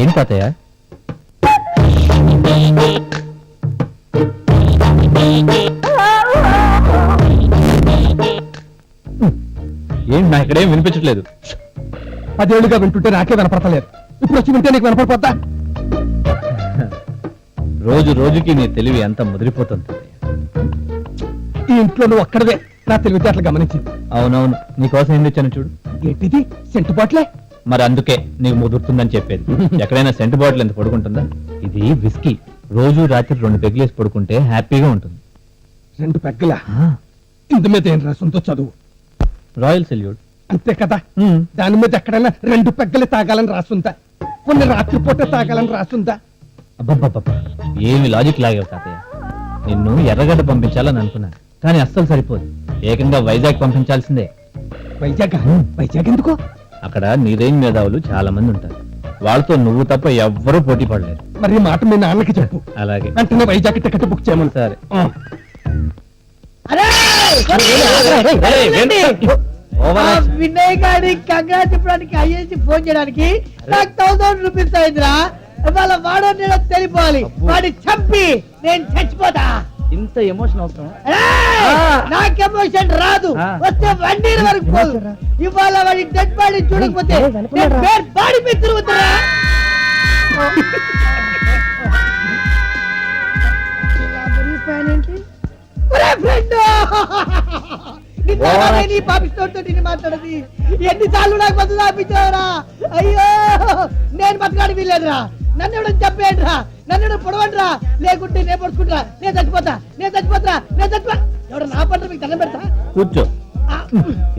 ఏం తాతయ్య ఏం నా ఇక్కడేం వినిపించట్లేదు. పదేళ్ళుగా వింటుంటే నాకే వినపడతలేదు. ఇప్పుడు వచ్చి వింటే నీకు వినపడిపోతా రోజు రోజుకి నీ తెలివి ఎంత ముదిరిపోతుంది. ఈ ఇంట్లో నువ్వు ఒక్కడవే. నా తెలివితేటలు గమనించింది. అవునవును. నీకోసం ఏం తెచ్చాను చూడు. ఏంటిది? సెంటు బాట్లే? మరి అందుకే నీకు ముదురుతుందని చెప్పేది. ఎక్కడైనా సెంటు బాటిల్ ఎంత పడుకుంటుందా? ఇది విస్కీ. రోజు రాత్రి రెండు పెగ్లేసి పడుకుంటే హ్యాపీగా ఉంటుంది. రెండు పెగ్గల? ఇందు మీద ఏం రాసుందో చదువు. Royal Salute. అంతే కదా? దాని మీద ఎక్కడైనా రెండు పెగ్గలు తాగాలని రాసుందా కొన్ని రాత్రిపూట తాగాలని రాసుందా అబ్బబ్బబ్బబ్బా. ఏమి లాజిక్ లాగేవు తాతయ్య. నిన్ను ఎర్రగడ్డ పంపించాలని అనుకున్నాను. కానీ అస్సలు సరిపోదు. ఏకంగా వైజాగ్ పంపించాల్సిందే. వైజాగ్? వైజాగ్ ఎందుకో? అక్కడ నీ రేంజ్ మేధావులు చాలా మంది ఉంటారు. వాళ్ళతో నువ్వు తప్ప ఎవ్వరూ పోటీ పడలేరు. మరి ఈ మాట మీ నాన్నకి చెప్పు. అలాగే. వెంటనే వైజాగ్ టికెట్ బుక్ చేయమని. సరే. వినయ్ గారి కంగ్రాట్ చెప్పడానికి ఐఏసి ఫోన్ చేయడానికి నాకు థౌసండ్ రూపీస్ అయిందిరా. వాడో నేను తెలిపోవాలి. వాడి చంపి నేను చచ్చిపోతా. ఇంత ఎమోషన్ అవసరం! నాకు ఎమోషన్ రాదు. వస్తే వన్ వరకు పోదు. ఇవాళ వాడి డెడ్ బాడీ చూడకపోతే బాడీ మీద నిజంగానే నీ పాపిస్తోడితో నేను మాట్లాడది. ఎన్నిసార్లు నాకు ఆపించావురా అయ్యో! నేను బతకాడి వీలేదురా నన్ను ఎవడని చెప్పేయండిరా నన్ను పొడవండిరా లేకుంటే నేను పడుకుంటా నేను చచ్చిపోతా నేను చచ్చిపోతా నేను చచ్చిపో ఎవడ నా పంట మీకు దండం పెడతా? కూర్చో. ఆ,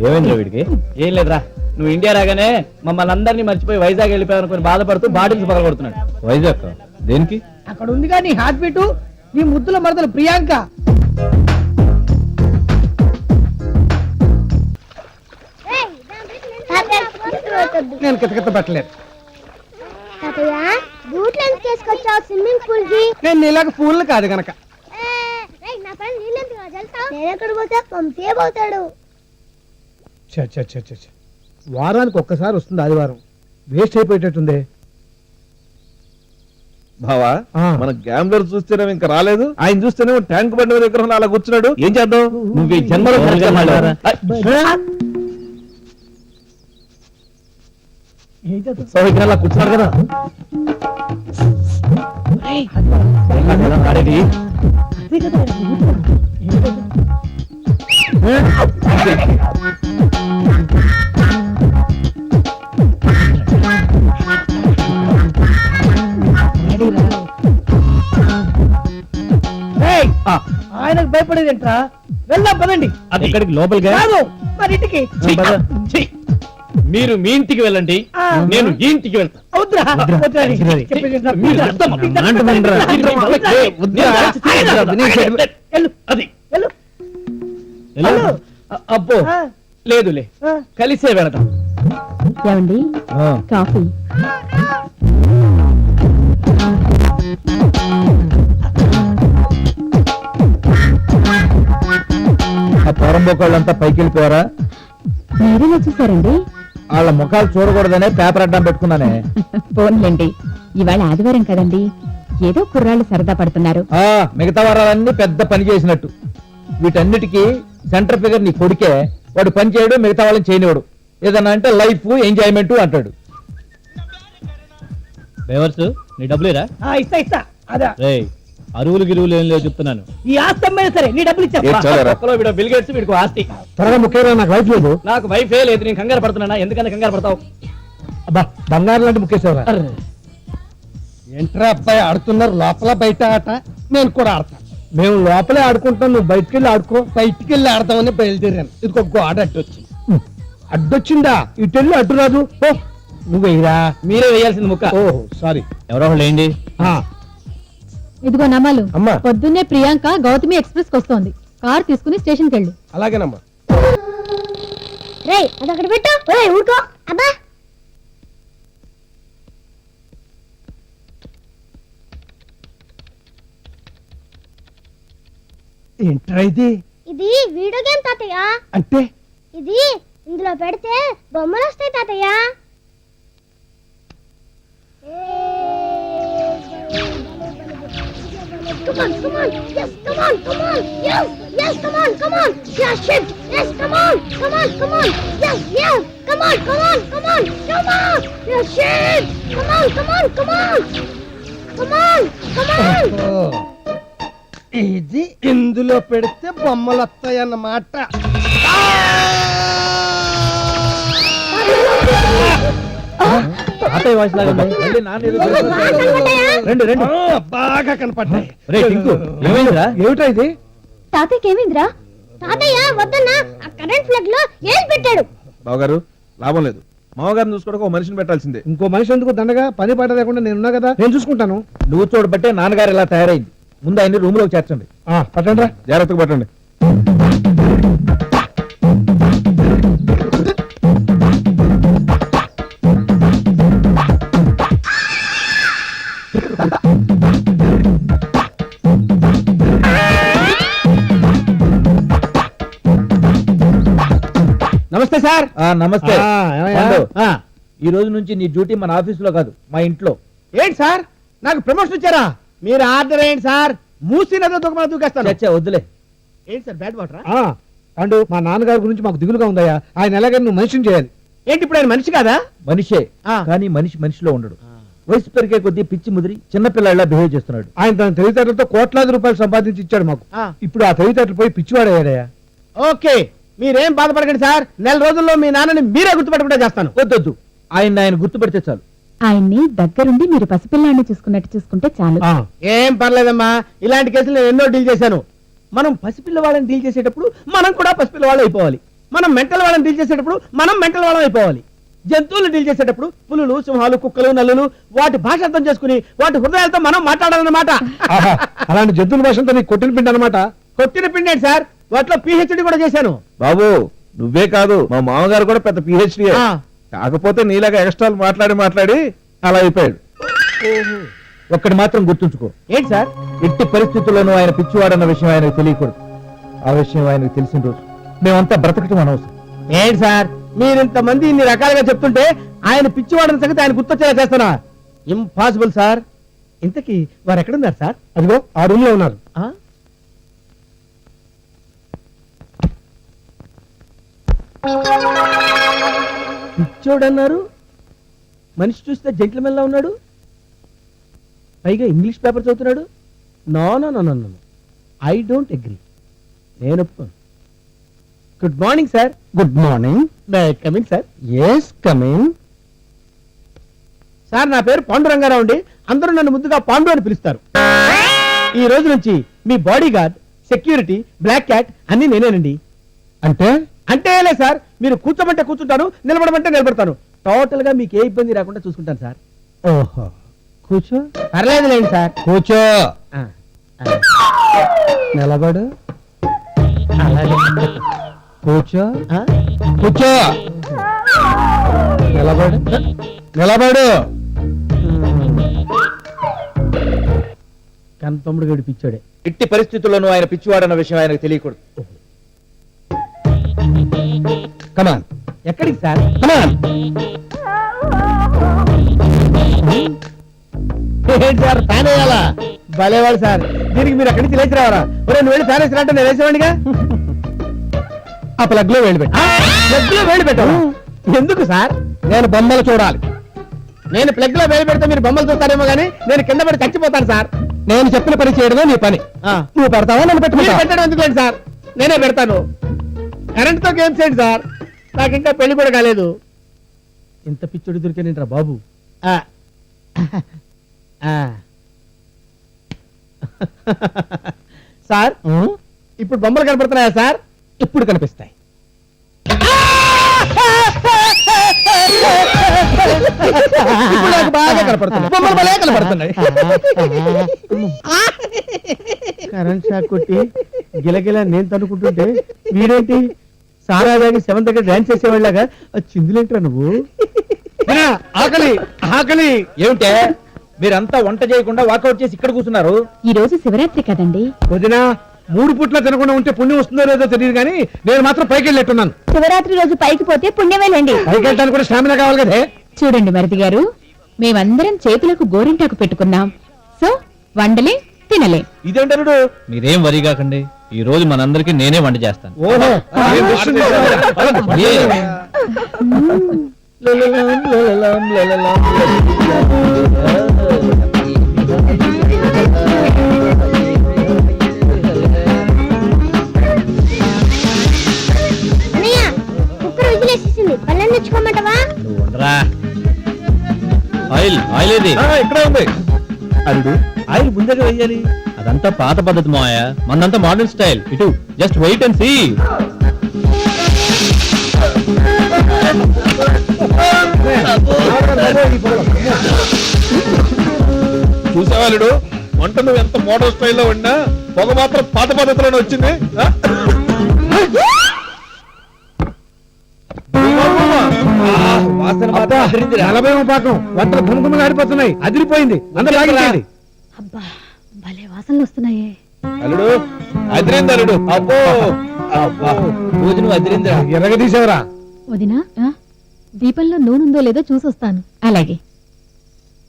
ఏమైందిరా వీడికి? ఏం లేదురా. నువ్వు ఇండియా రాగానే మమ్మల్ని అందరినీ మర్చిపోయి వైజాగ్ వెళ్ళిపోయావు అనుకుని బాధపడుతూ బాటిల్స్ పగలగొడుతున్నాడు. వైజాగ్ దేనికి? అక్కడ ఉందిగా నీ హార్ట్ బీటు నీ ముద్దుల మరదలు ప్రియాంక. నేను కితకిత పెట్టలేదు. బూట్లు ఎందుకు వేసుకొచ్చావు? స్విమ్మింగ్ పూల్కి? నేను నీలాగా ఫూల్ కాదు గనక. ఏ, రేయ్, నా పని నీళ్ళు ఎందుకు వెళ్తావు? నేను ఎక్కడ పోతే పంపే పోతాడు ఛ, ఛ, ఛ, ఛ, ఛ. వారానికి ఒక్కసారి వస్తుంది ఆదివారం. వేస్ట్ అయిపోయేటట్టుంది. మన గ్యాంబ్లర్ చూస్తేనే ఇంకా రాలేదు. ఆయన చూస్తేనే ట్యాంక్ బండి విగ్రహం అలా కూర్చున్నాడు. ఏం చేద్దాం? నువ్వు ఈ జన్మలో మాట్లాడారా? సౌకర్యాలు కూర్చున్నాడు కదా. ఆయనకు భయపడేది ఏంట్రా? వెళ్దాం పదండి. అది ఎక్కడికి? లోపలిగా కాదు మరి ఇంటికి. మీరు మీ ఇంటికి వెళ్ళండి. నేను ఈ ఇంటికి వెళ్తాను? మీరు. అది. అబ్బో. లేదులే. కలిసే వెళదాం. ఏమండి? కాఫీ. ఆ పోరంబోకోళ్ళంతా పైకి వెళ్ళిపోయారా మీరేలా చూసారండి వాళ్ళ ముఖాలు చూడకూడదనే పేపర్ అడ్డం పెట్టుకున్నానే. ఫోన్లేండి ఇవాళ ఆదివారం కదండి. ఏదో కుర్రాళ్ళు సరదా పడుతున్నారు. ఆ మిగతా వారాలన్నీ పెద్ద పని చేసినట్టు. వీటన్నిటికీ సెంటర్ ఫిగర్ నీ కొడుకే. వాడు పని చేయడు మిగతా వాళ్ళని చేయనివాడు ఏదన్నా అంటే లైఫ్ ఎంజాయ్మెంట్ అంటాడు. బేవర్స్ నీ డబ్బులేరా ఆ, ఇస్తా ఇస్తా. అదా. అరువులు గిరువులు ఏం లేవు చెప్తున్నాను. ఈ ఆస్తి అమ్మైనా సరే నీ డబ్బులు ఇచ్చా ఏ చాలరా పక్కలో వీడు బిల్ గేట్స్ వీడికి ఆస్తి. త్వరగా ముఖ్యంగా నాకు లైఫ్ లేదు. నాకు వైఫే లేదు నేను కంగారు పడుతున్నా ఎందుకన్నా కంగారు పడతావు? అబ్బా బంగారం లాంటి ముఖ్యేశ్వరా ఏంట్రా అబ్బాయి ఆడుతున్నారు? లోపల బయట ఆట నేను కూడా ఆడతా. మేము లోపలే ఆడుకుంటాం నువ్వు బయటికి వెళ్ళి ఆడుకో. బయటికి వెళ్ళి ఆడతామని బయలుదేరాను. ఇది ఒక గోడ అడ్డొచ్చింది. అడ్డొచ్చిందా? ఇటు వెళ్ళి అడ్డు రాదు. ఓ నువ్వు వెయ్యరా మీరే వేయాల్సింది ముక్క. ఓ సారీ ఎవరో వాళ్ళు ఏంటి? ఇదిగో నమ్మలు అమ్మా. పొద్దున్నే ప్రియాంక గౌతమి ఎక్స్ప్రెస్కి వస్తోంది. కార్ తీసుకుని స్టేషన్కి వెళ్ళు అలాగేనమ్మా. రేయ్ అది అక్కడ పెట్టు. రేయ్ ఊరుకో. అబ్బా. ఏంట్రా ఇది? ఇది వీడియో గేమ్ తాతయ్య. అంటే? ఇది ఇందులో పెడితే బొమ్మలు వస్తాయి తాతయ్య. Come on, come on. Yes, come on, come on. Yes, yes, come on, come on. Yeah, shift. Yes, come on, come on, come on. Yes, yes. Come on, come on, come on, come on. Yeah, shift. Come on, come on, come on. Come on, come on. ఇది ఇందులో పెడితే బొమ్మలు వస్తాయన్నమాట తాతయ్య voice లాగా. రెండు రెండు బాగా కనపడ్డాయి. రే టింకు ఏమైందిరా? ఏమిటా ఇది? తాతయ్యకి ఏమైందిరా? తాతయ్య వద్దన్నా. ఆ కరెంట్ ఫ్లగ్లో ఏం పెట్టాడు. బావగారు లాభం లేదు. మామగారిని చూసుకోవడానికి ఒక మనిషిని పెట్టాల్సిందే. ఇంకో మనిషి ఎందుకు దండగా? పని పాట లేకుండా నేనున్నా కదా? నేను చూసుకుంటాను. నువ్వు చూడబట్టే నాన్నగారు ఇలా తయారైంది. ముందు ఆయన్ని రూమ్లోకి చేర్చండి. ఆ, పట్టండి రా జాగ్రత్తగా పట్టండి. సార్. నమస్తే. ఈ రోజు నుంచి నీ డ్యూటీ మన ఆఫీసులో కాదు మా ఇంట్లో. ఏంటి సార్? నాకు ప్రమోషన్ ఇచ్చారా? మీరు ఆర్డర్ ఏంటి సార్. మూసి నదో దూకమని దూకేస్తాను. వద్దులే. ఏంటి సార్ బ్యాడ్ వాటర్? పండు మా నాన్నగారి గురించి మాకు దిగులుగా ఉందయ్యా. ఆయన ఎలాగైనా నువ్వు మనిషిని చేయాలి. ఏంటి ఇప్పుడు ఆయన మనిషి కాదా? మనిషే. కానీ మనిషి మనిషిలో ఉండడు. వయసు పెరిగే కొద్దీ పిచ్చి ముదిరి చిన్నపిల్లలా బిహేవ్ చేస్తున్నాడు. ఆయన తన తెలివితేటలతో కోట్లాది రూపాయలు సంపాదించి ఇచ్చాడు మాకు. ఇప్పుడు ఆ తెలివితేటలు పోయి పిచ్చివాడయ్యాడయ్యా. ఓకే. మీరేం బాధపడకండి సార్. నెల రోజుల్లో మీ నాన్నని మీరే గుర్తుపట్టకుండా చేస్తాను. వద్దొద్దు. ఆయన ఆయన గుర్తుపెడితే చాలు. ఆయన్ని దగ్గరుండి మీరు పసిపిల్లాన్ని చూసుకున్నట్టు చూసుకుంటే చాలు. ఏం పర్లేదమ్మా. ఇలాంటి కేసులు నేను ఎన్నో డీల్ చేశాను. మనం పసిపిల్ల వాళ్ళని డీల్ చేసేటప్పుడు మనం కూడా పసిపిల్ల వాళ్ళు అయిపోవాలి. మనం మెంటల్ వాళ్ళని డీల్ చేసేటప్పుడు మనం మెంటల్ వాళ్ళం అయిపోవాలి. జంతువులు డీల్ చేసేటప్పుడు పులులు సింహాలు కుక్కలు నల్లులు వాటి భాష అర్థం చేసుకుని వాటి హృదయాలతో మనం మాట్లాడాలన్నమాట. అలాంటి జంతువుల భాషతో నీకు కొట్టిన పిండి అనమాట కొట్టిన పిండి సార్? వాటిలో పిహెచ్డి కూడా చేశాను. బాబు నువ్వే కాదు మా మామగారు కూడా పెద్ద పిహెచ్డి. కాకపోతే నీలాగా ఎక్స్ట్రాలు మాట్లాడి మాట్లాడి అలా అయిపోయాడు. ఒక్కటి మాత్రం గుర్తుంచుకో. ఏంటి సార్? ఎట్టి పరిస్థితుల్లోనూ ఆయన పిచ్చివాడన్న విషయం ఆయనకు తెలియకూడదు. ఆ విషయం ఆయనకు తెలిసిన రోజు మేమంతా బ్రతకటం అనవసరం. ఏంటి సార్? మీరు ఇంతమంది ఇన్ని రకాలుగా చెప్తుంటే ఆయన పిచ్చివాడని సంగతి ఆయన గుర్తొచ్చేలా చేస్తున్నా ఇంపాసిబుల్ సార్. ఇంతకీ వారు ఎక్కడున్నారు సార్? అదిగో ఆ రూమ్లో ఉన్నారు పిచ్చోడన్నారు మనిషి చూస్తే జెంట్లమెన్ లా ఉన్నాడు. పైగా ఇంగ్లీష్ పేపర్ చదువుతున్నాడు. No no no no no I don't agree నేను ఒప్పుకోను. Good morning sir good morning coming sir yes coming sir నా పేరు పాండు రంగారావు అండి. అందరూ నన్ను ముద్దుగా పాండు అని పిలుస్తారు. ఈ రోజు నుంచి మీ body guard security black cat అన్ని నేనేనండి. అంటే? అంటే లే సార్? మీరు కూర్చోమంటే కూర్చుంటాను నిలబడమంటే నిలబడతాను. టోటల్గా మీకు ఏ ఇబ్బంది రాకుండా చూసుకుంటాను సార్. ఓహో. కూర్చో. పర్లేదులేండి సార్. కూర్చో. నిలబడు. కూర్చో. కూర్చో. నిలబడు. నిలబడు. కన్ఫర్మ్డ్ గడి పిచ్చాడే ఎట్టి పరిస్థితుల్లోనూ ఆయన పిచ్చివాడన్న విషయం ఆయనకు తెలియకూడదు. కమాన్ ఎక్కడికి సార్? కమాన్ ఏంటి సార్ ఫ్యాన్ వేయాలా? భలేవాడు సార్. దీనికి మీరు ఎక్కడి నుంచి లేచి రావాలా? ఒరే నువ్వు వెళ్ళి ఫ్యాన్ వేసినట్టు నేను వేసేవాడిగా ఆ ప్లగ్లో వేడి పెట్టా. ప్లగ్లో వేడి పెట్టావా ఎందుకు సార్? నేను బొమ్మలు చూడాలి. నేను ప్లగ్లో వేడి పెడితే మీరు బొమ్మలు చూస్తారేమో కానీ నేను కింద పడి చచ్చిపోతాను సార్. నేను చెప్పిన పని చేయడమే నీ పని. నువ్వు పెడతావా? నన్ను పెట్టు పెట్టడం ఎందుకు సార్? నేనే పెడతాను. కరెంట్తో గేమ్స్ ఏంటి సార్. నాకు ఇంకా పెళ్ళి కూడా కాలేదు. ఇంత పిచ్చోడి దొరికానంటరా బాబు? ఆ. ఆ. సార్ ఇప్పుడు బొమ్మలు కనపడుతున్నాయా సార్? ఇప్పుడు కనిపిస్తాయి. ఇప్పుడు నాకు బాగా కనపడుతున్నాయి. బొమ్మలు భలే కనపడుతున్నాయి. కరెంట్ షాక్ కొట్టి గిలగిల నేను తనుకుంటుంటే వీడేంటి? సారా దాగి సెవెన్ దగ్గర డాన్స్ చేసేవాళ్ళగా చిందులేంట్రా నువ్వు? ఆకలి ఆకలి. ఏమిటే? మీరంతా వంట చేయకుండా వాకౌట్ చేసి ఇక్కడ కూర్చున్నారు? ఈ రోజు శివరాత్రి కదండి. వదినా మూడు పుట్ల తినకుండా ఉంటే పుణ్యం వస్తుందో లేదో తెలియదు కానీ నేను మాత్రం పైకి వెళ్ళేట్టున్నాను. శివరాత్రి రోజు పైకి పోతే పుణ్యమేలండి పైకి వెళ్ళడానికి కూడా స్టామినా కావాలి కదే? చూడండి మరిది గారు మేమందరం చేతులకు గోరింటాకు పెట్టుకున్నాం. సో వండలే తినలే. ఇదేంటారు మీరేం వరి కాకండి. ఈ రోజు మనందరికి నేనే వంట చేస్తాను. నువ్వు ఉండరా. ఆయిల్ ఆయిల్ ఏది? ఇక్కడే ఉంది. అల్లుడు ఆయిల్ ముందుగా వెయ్యాలి అదంతా పాత పద్ధతి మాయ మనంతా మోడర్న్ స్టైల్ ఇటు జస్ట్ వెయిట్ అండ్ సీ చూసావా అల్లుడు వంట నువ్వు ఎంత మోడల్ స్టైల్లో వండినా పొగ మాత్రం పాత పద్ధతిలోనే వచ్చింది. ఆ? ఆ, వాసన మాత్రం అదిరిందిరా. నలభై పాకం. వంటలు గుమగుమ గారిపోతున్నాయి అదిరిపోయింది. అందరూ లాగించండి అబ్బా భలే వాసనలు వస్తున్నాయే. అల్లుడు అదిరింది అల్లుడు అబ్బో! అబ్బా! భోజనం అదిరిందిరా ఎరగదీసావరా వదినా దీపంలో నూనెందో లేదో చూసొస్తాను. అలాగే.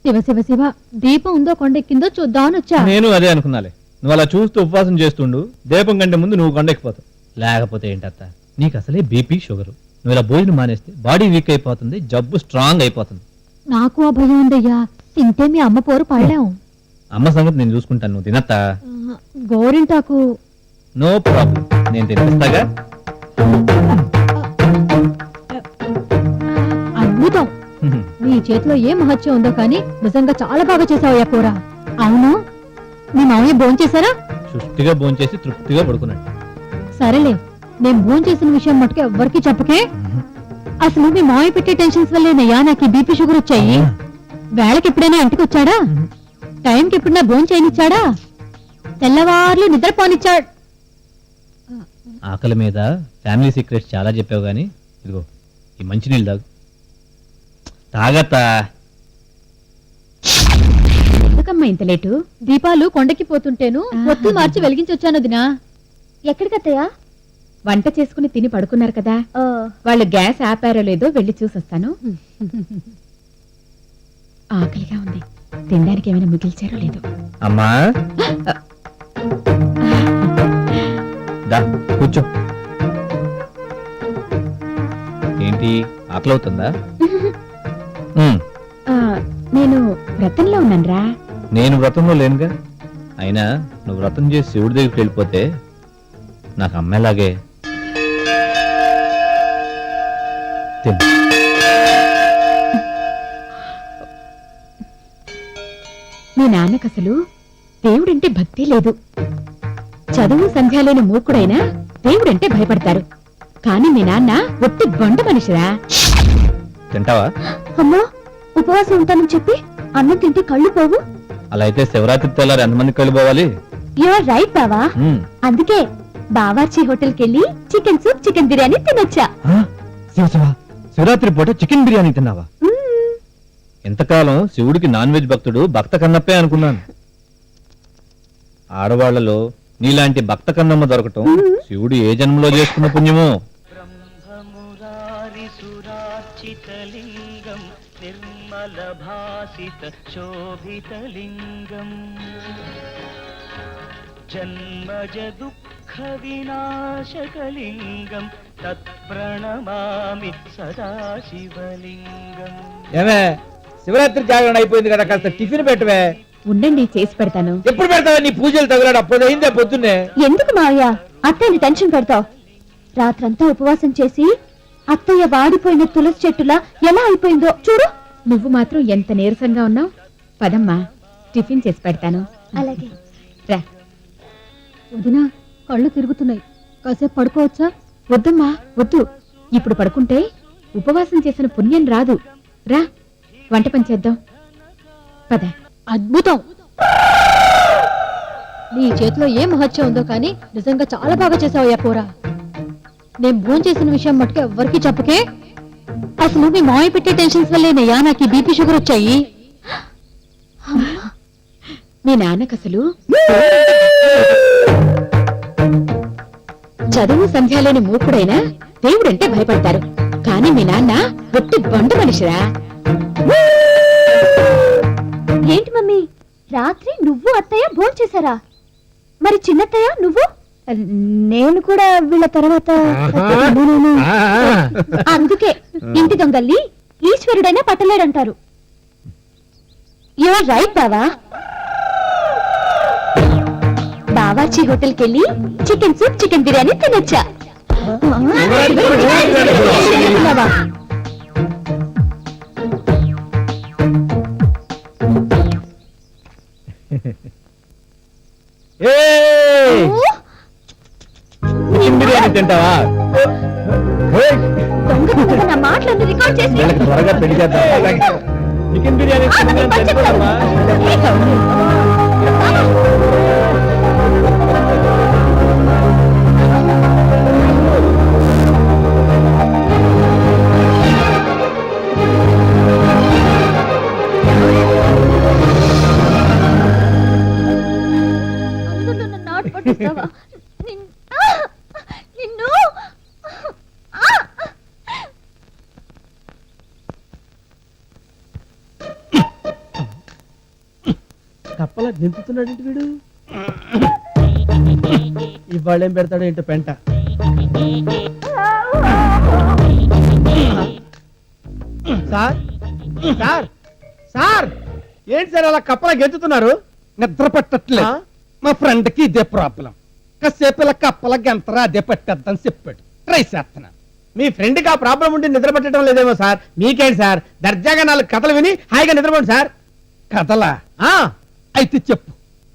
శివ శివ శివ దీపం ఉందో కొండెక్కిందో చూద్దామని వచ్చా. నేను అదే అనుకున్నాలే. నువ్వు అలా చూస్తూ ఉపవాసం చేస్తుండు దీపం కంటే ముందు నువ్వు కొండెక్కిపోతావు. లేకపోతే ఏంటత్త? నీకు అసలే బీపీ షుగర్. నువ్వు ఇలా భోజనం మానేస్తే బాడీ వీక్ అయిపోతుంది జబ్బు స్ట్రాంగ్ అయిపోతుంది. నాకు ఆ భయం ఉందయ్యా. తింటే మీ అమ్మ పోరు పడలేం అమ్మ సంగతి నేను చూసుకుంటాను. నువ్వు తినత్తా? గోరింటాకు. No problem. నేను తినిపిస్తాగా అద్భుతం. నీ చేతిలో ఏ మహత్యం ఉందో కానీ నిజంగా చాలా బాగా చేసావయ్యా కూర. అవును? మీ మామయ్య భోంచేశారా? సుష్టిగా భోంచేసి తృప్తిగా పడుకున్నాడు. సరేలే నేను భోంచేసిన విషయం మటుకు ఎవ్వరికీ చెప్పకే. అసలు మీ మామయ్య పెట్టే టెన్షన్స్ వల్లేనయ్యా? నాకు బీపీ షుగర్ వచ్చాయి. వేళకి ఎప్పుడైనా ఇంటికి వచ్చాడా? టైంకి ఎప్పుడైనా భోజనం చేయనిచ్చాడా? తెల్లవార్లు నిద్రపోనిచ్చాడు ఆకలి మీద ఫ్యామిలీ సీక్రెట్స్ చాలా చెప్పావు గానీ ఇదిగో ఈ మంచినీళ్ళు తాగు. తాగత్తా. ఎందుకమ్మా ఇంత లేటు? దీపాలు కొండకి పోతుంటేను ఒత్తి మార్చి వెలిగించొచ్చాను దినా ఎక్కడికత్తయ్యా? వంట చేసుకుని తిని పడుకున్నారు కదా. వాళ్ళు గ్యాస్ ఆపారో లేదో వెళ్ళి చూసొస్తాను. ఆకలిగా ఉంది. తినడానికి ఏమైనా మిగిల్చారో లేదో. అమ్మా. దా కూర్చో. ఏంటి ఆకలి అవుతుందా ఉమ్, ఆ, నేను వ్రతంలో ఉన్నానురా. నేను వ్రతంలో లేనుగా? అయినా నువ్వు వ్రతం చేసి శివుడి దగ్గరికి వెళ్ళిపోతే నాకు అమ్మేలాగే తిను. అసలు దేవుడంటే భక్తి లేదు. చదువు సంధ్య లేని మూర్ఖుడైనా దేవుడంటే భయపడతారు. కానీ మీ నాన్న ఒట్టి బొండ మనిషిరా. తింటావా? అమ్మా ఉపవాసం ఉంటానని చెప్పి అన్నం తింటే కళ్ళు పోవు? అలా అయితే శివరాత్రి తెల్లారు ఎంతమందికి వెళ్ళిపోవాలి యూఆర్ రైట్ బావా. అందుకే బావార్చి హోటల్కి వెళ్ళి చికెన్ సూప్ చికెన్ బిర్యానీ తినొచ్చా. శివరాత్రి పూట చికెన్ బిర్యానీ తిన్నావా? ఇంతకాలం శివుడికి నాన్ వెజ్ భక్తుడు భక్త కన్నప్పే అనుకున్నాను. ఆడవాళ్ళలో నీలాంటి భక్త కన్నమ్మ దొరకటం శివుడు ఏ జన్మలో చేసుకున్న పుణ్యమో? సురార్చితలింగం నిర్మల జన్మజ దుఃఖ వినాశకలింగం తత్ప్రణమామి సదాశివలింగం. శివరాత్రి జాగరణ అయిపోయింది కదా కాస్త టిఫిన్ పెట్టవే. ఉండండి చేసి పెడతాను. ఎప్పుడు పెడతావా? నీ పూజలు తగిలాడు? అప్పుడు అయిందే పొద్దున్నే? ఎందుకు మావయ్య? అత్తయ్యని టెన్షన్ పెడతావు. రాత్రంతా ఉపవాసం చేసి అత్తయ్య వాడిపోయిన తులసి చెట్టులా ఎలా అయిపోయిందో చూడు. నువ్వు మాత్రం ఎంత నీరసంగా ఉన్నావు? పదమ్మా టిఫిన్ చేసి పెడతాను. అలాగే. రా. వదినా కళ్ళు తిరుగుతున్నాయి. కాసేపు పడుకోవచ్చా? వద్దమ్మా వద్దు. ఇప్పుడు పడుకుంటే ఉపవాసం చేసిన పుణ్యం రాదు. రా. వంట పని చేద్దాం. పద. అద్భుతం. నీ చేతిలో ఏ మహత్యం ఉందో కానీ నిజంగా చాలా బాగా చేసావయ్యా పోరా. నేను భోజనం చేసిన విషయం మటుకు ఎవ్వరికీ చెప్పకే. అసలు మీ మాయ పెట్టే టెన్షన్స్ వల్లేనయ్యా? నాకు బీపీ షుగర్ వచ్చాయి. మీ నాన్నకు అసలు చదువు సంధ్య లేని మూర్ఖుడైనా దేవుడంటే భయపడతారు. కానీ మీ నాన్న ఒట్టి బండు మనిషిరా. ఏంటి మమ్మీ? రాత్రి నువ్వు అత్తయ్య భోంచేశారా మరి చిన్నత్తయ్య నువ్వు? నేను కూడా వీళ్ళ తర్వాత అందుకే ఇంటి దొంగల్ని ఈశ్వరుడైనా పట్టలేడంటారు. యువర్ రైట్ బావా. బావాచి హోటల్కి వెళ్ళి చికెన్ సూప్ చికెన్ బిర్యానీ తినొచ్చా? చికెన్ బిర్యానీ తింటావా? నా మాటలన్నీ రికార్డ్ చేసి వీళ్ళకి త్వరగా పెళ్ళి చేద్దాం. చికెన్ బిర్యానీ. తింటావా? కప్పలా దింపుతున్నాడు వీడు? ఇవాళ ఏం పెడతాడు ఏంటో పెంట. Sir sir sir! ఏంటి సార్ అలా కప్పలా గెంతుతున్నారు? నిద్ర పట్టట్లేదు. ఆ? మా ఫ్రెండ్కి ఇదే ప్రాబ్లం. కాసేపు ఇలా కప్పల గంతరా అదే పట్టేద్దని చెప్పాడు. ట్రై చేస్తున్నా. మీ ఫ్రెండ్కి ఆ ప్రాబ్లం ఉండి నిద్ర పట్టడం లేదేమో సార్. మీకేంటి సార్? దర్జాగా నాలుగు కథలు విని హాయిగా నిద్రపోండి సార్. కదలా ఆ! అయితే చెప్పు.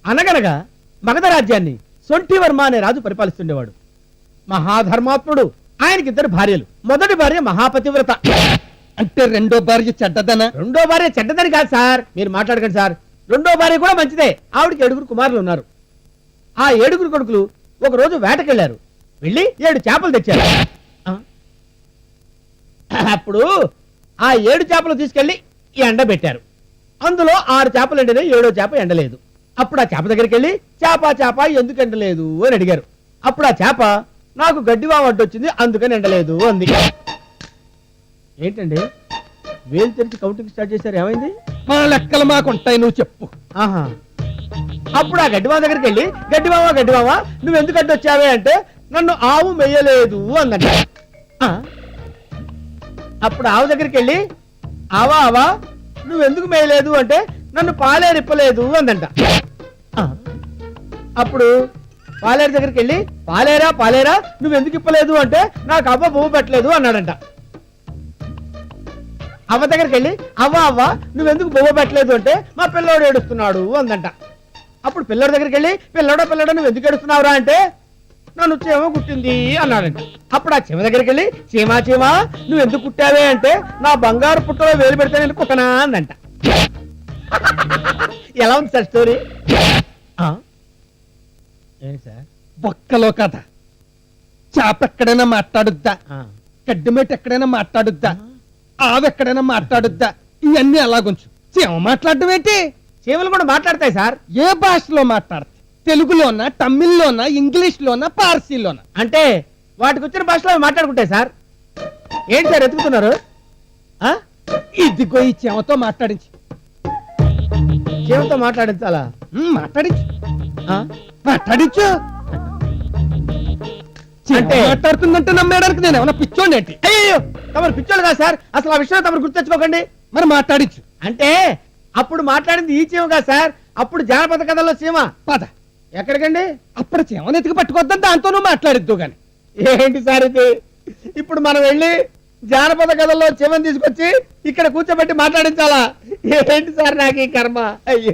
అనగనగా మగధ రాజ్యాన్ని సొంఠివర్మ అనే రాజు పరిపాలిస్తుండేవాడు. మహాధర్మాత్ముడు ఆయనకి ఇద్దరు భార్యలు. మొదటి భార్య మహాపతివ్రత. అంటే రెండో భార్య చెడ్డదన? రెండో భార్య చెడ్డదని కాదు సార్. మీరు మాట్లాడకండి సార్. రెండో భార్య కూడా మంచిదే. ఆవిడకి ఏడుగురు కుమారులు ఉన్నారు. ఆ ఏడుగురు కొడుకులు ఒక రోజు వేటకెళ్ళారు వెళ్ళి ఏడు చేపలు తెచ్చారు. అప్పుడు ఆ ఏడు చేపలు తీసుకెళ్ళి ఎండ పెట్టారు. అందులో ఆరు చేపలు ఎండినాయి ఏడో చేప ఎండలేదు. అప్పుడు ఆ చేప దగ్గరికి వెళ్ళి చేప చేప ఎందుకు ఎండలేదు? అని అడిగారు. అప్పుడు ఆ చేప నాకు గడ్డివామ అడ్డొచ్చింది అందుకని ఎండలేదు అంది. ఏంటండి? వేలు తెరిచి కౌంటింగ్ స్టార్ట్ చేశారు ఏమైంది? మా లెక్కలు మాకుంటాయి నువ్వు చెప్పు. ఆహా. అప్పుడు ఆ గడ్డిమామ దగ్గరికి వెళ్ళి గడ్డిమామ గడ్డిమామ నువ్వు ఎందుకు అడ్డు వచ్చావే అంటే నన్ను ఆవు మెయ్యలేదు అందంట? అప్పుడు ఆవు దగ్గరికి వెళ్ళి ఆవా ఆవా నువ్వు ఎందుకు మేయలేదు అంటే నన్ను పాలేరు ఇప్పలేదు అందంట. అప్పుడు పాలేరు దగ్గరికి వెళ్ళి పాలేరా పాలేరా నువ్వు ఎందుకు ఇప్పలేదు అంటే నాకు అవ్వ పువ్వు పెట్టలేదు అన్నాడంట. అవ్వ దగ్గరికి వెళ్ళి అవ్వ అవ్వ నువ్వెందుకు బొమ్మ పెట్టలేదు అంటే మా పిల్లోడు ఏడుస్తున్నాడు అందంట. అప్పుడు పిల్లోడి దగ్గరికి వెళ్ళి పిల్లోడా పిల్లోడా నువ్వు ఎందుకు ఏడుస్తున్నావురా అంటే నన్ను చీమ కుట్టింది అన్నాడంట అప్పుడు ఆ చీమ దగ్గరికి వెళ్ళి చీమా చీమా నువ్వు ఎందుకు కుట్టావే అంటే నా బంగారు పుట్టలో వేలు పెడితే నేను కుట్టనా? అందంట. ఎలా ఉంది సార్ స్టోరీ? ఏంటి సార్? బొక్కలో కథ. చేప ఎక్కడైనా మాట్లాడుద్దా? ఆ. గడ్డిమేట ఎక్కడైనా మాట్లాడుద్దా? ఆవు ఎక్కడైనా మాట్లాడుద్దా? ఇవన్నీ అలాగుంచు చీమ మాట్లాడడం ఏంటి? చీమలు కూడా మాట్లాడతాయి సార్. ఏ భాషలో మాట్లాడతాయి? తెలుగులోనా తమిళ్ళోనా ఇంగ్లీష్లోనా పార్సీలోనా? అంటే వాటికి వచ్చిన భాషలో అవి మాట్లాడుకుంటాయి సార్? ఏంటి సార్ ఎత్తుకుతున్నారు ఆ? ఇదిగో ఈ చీమతో మాట్లాడించి. చీమతో మాట్లాడించాలా? ఉమ్, మాట్లాడించు. ఆ? మాట్లాడించు. చీమ అంటే- మాట్లాడుతుందంటే నమ్మేయడానికి నేను ఏమైనా పిచ్చోండి ఏంటి? అయ్యో తమరు పిచ్చోళ్ళు కాదు సార్. అసలు ఆ విషయం తమరు గుర్తెచ్చుకోకండి. మరి మాట్లాడించు. అంటే అప్పుడు మాట్లాడింది ఈ చీమ కాదు సార్. అప్పుడు జానపద కథల్లో చీమ. పద. ఎక్కడికండి? అప్పుడు చీమను ఎతికి పట్టుకొద్దాం దాంతో నువ్వు మాట్లాడిద్దు గాని. ఏంటి సార్ ఇది? ఇప్పుడు మనం వెళ్ళి జానపద కథల్లో చీమని తీసుకొచ్చి ఇక్కడ కూర్చోబెట్టి మాట్లాడించాలా? ఏంటి సార్ నాకు ఈ కర్మ? అయ్యో.